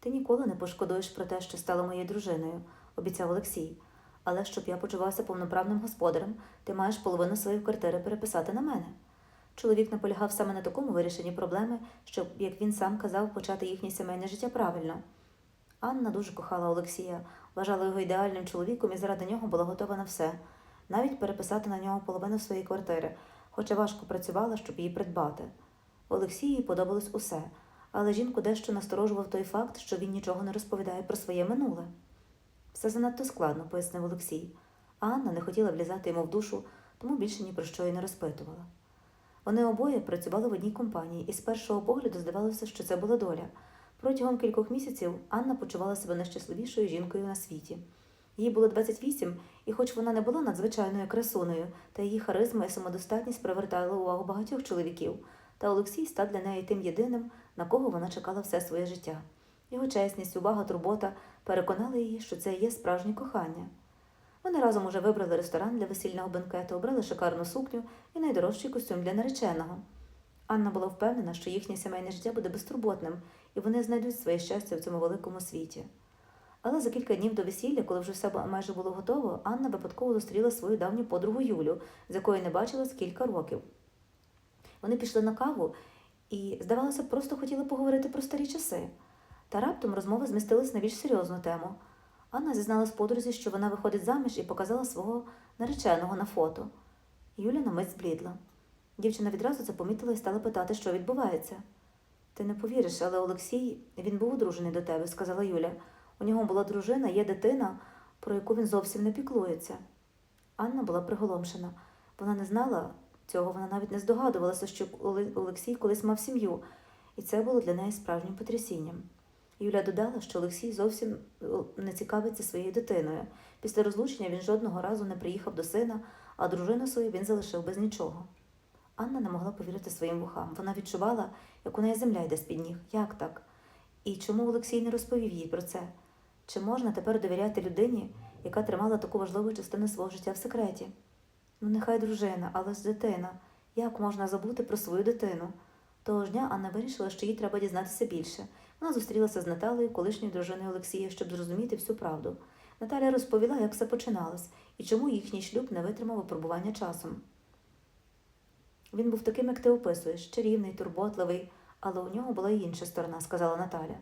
Ти ніколи не пошкодуєш про те, що стала моєю дружиною, обіцяв Олексій. Але щоб я почувався повноправним господарем, ти маєш половину своєї квартири переписати на мене. Чоловік наполягав саме на такому вирішенні проблеми, щоб, як він сам казав, почати їхнє сімейне життя правильно. Анна дуже кохала Олексія, вважала його ідеальним чоловіком і заради нього була готова на все, навіть переписати на нього половину своєї квартири, хоча важко працювала, щоб її придбати. Олексію подобалось усе, але жінку дещо насторожував той факт, що він нічого не розповідає про своє минуле. Все занадто складно, пояснив Олексій, а Анна не хотіла влізати йому в душу, тому більше ні про що й не розпитувала. Вони обоє працювали в одній компанії, і з першого погляду здавалося, що це була доля. Протягом кількох місяців Анна почувала себе найщасливішою жінкою на світі. Їй було 28, і хоч вона не була надзвичайною красунею, та її харизма і самодостатність привертали увагу багатьох чоловіків, та Олексій став для неї тим єдиним, на кого вона чекала все своє життя. Його чесність, увага, турбота переконали її, що це є справжнє кохання. Вони разом уже вибрали ресторан для весільного бенкету, обрали шикарну сукню і найдорожчий костюм для нареченого. Анна була впевнена, що їхнє сімейне життя буде безтурботним, і вони знайдуть своє щастя в цьому великому світі. Але за кілька днів до весілля, коли вже все майже було готово, Анна випадково зустріла свою давню подругу Юлю, з якої не бачилась кілька років. Вони пішли на каву і, здавалося, просто хотіли поговорити про старі часи. Та раптом розмова змістилась на більш серйозну тему. Анна зізналась подрузі, що вона виходить заміж і показала свого нареченого на фото. Юля на мить зблідла. Дівчина відразу це помітила і стала питати, що відбувається. Ти не повіриш, але Олексій, він був одружений до тебе, сказала Юля. У нього була дружина, є дитина, про яку він зовсім не піклується. Анна була приголомшена. Вона не знала цього, вона навіть не здогадувалася, що Олексій колись мав сім'ю, і це було для неї справжнім потрясінням. Юля додала, що Олексій зовсім е, не цікавиться своєю дитиною. Після розлучення він жодного разу не приїхав до сина, а дружину свою він залишив без нічого. Анна не могла повірити своїм вухам. Вона відчувала, як у неї земля йде з-під ніг. Як так? І чому Олексій не розповів їй про це? Чи можна тепер довіряти людині, яка тримала таку важливу частину свого життя в секреті? Ну, нехай дружина, але ж дитина. Як можна забути про свою дитину? Того ж дня Анна вирішила, що їй треба дізнатися більше. Вона зустрілася з Наталею, колишньою дружиною Олексія, щоб зрозуміти всю правду. Наталя розповіла, як все починалось і чому їхній шлюб не витримав випробування часом. Він був таким, як ти описуєш, чарівний, турботливий, але у нього була й інша сторона, сказала Наталя.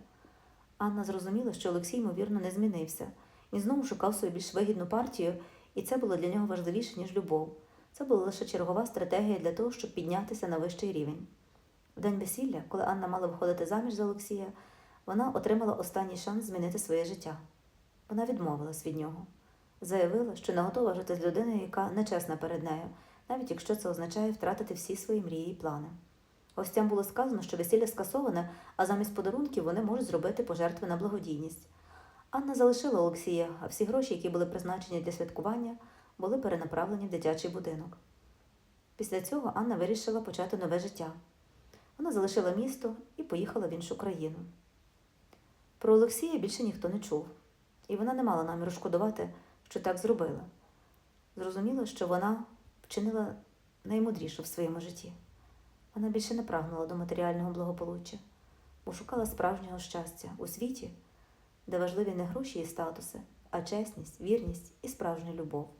Анна зрозуміла, що Олексій, ймовірно, не змінився. Він знову шукав свою більш вигідну партію, і це було для нього важливіше, ніж любов. Це була лише чергова стратегія для того, щоб піднятися на вищий рівень. В день весілля, коли Анна мала виходити заміж за Олексія, вона отримала останній шанс змінити своє життя. Вона відмовилась від нього. Заявила, що не готова жити з людиною, яка нечесна перед нею, навіть якщо це означає втратити всі свої мрії і плани. Гостям було сказано, що весілля скасоване, а замість подарунків вони можуть зробити пожертви на благодійність. Анна залишила Олексія, а всі гроші, які були призначені для святкування, були перенаправлені в дитячий будинок. Після цього Анна вирішила почати нове життя. Вона залишила місто і поїхала в іншу країну. Про Олексія більше ніхто не чув, і вона не мала наміру шкодувати, що так зробила. Зрозуміло, що вона вчинила наймудріше в своєму житті. Вона більше не прагнула до матеріального благополуччя, бо шукала справжнього щастя у світі, де важливі не гроші і статуси, а чесність, вірність і справжня любов.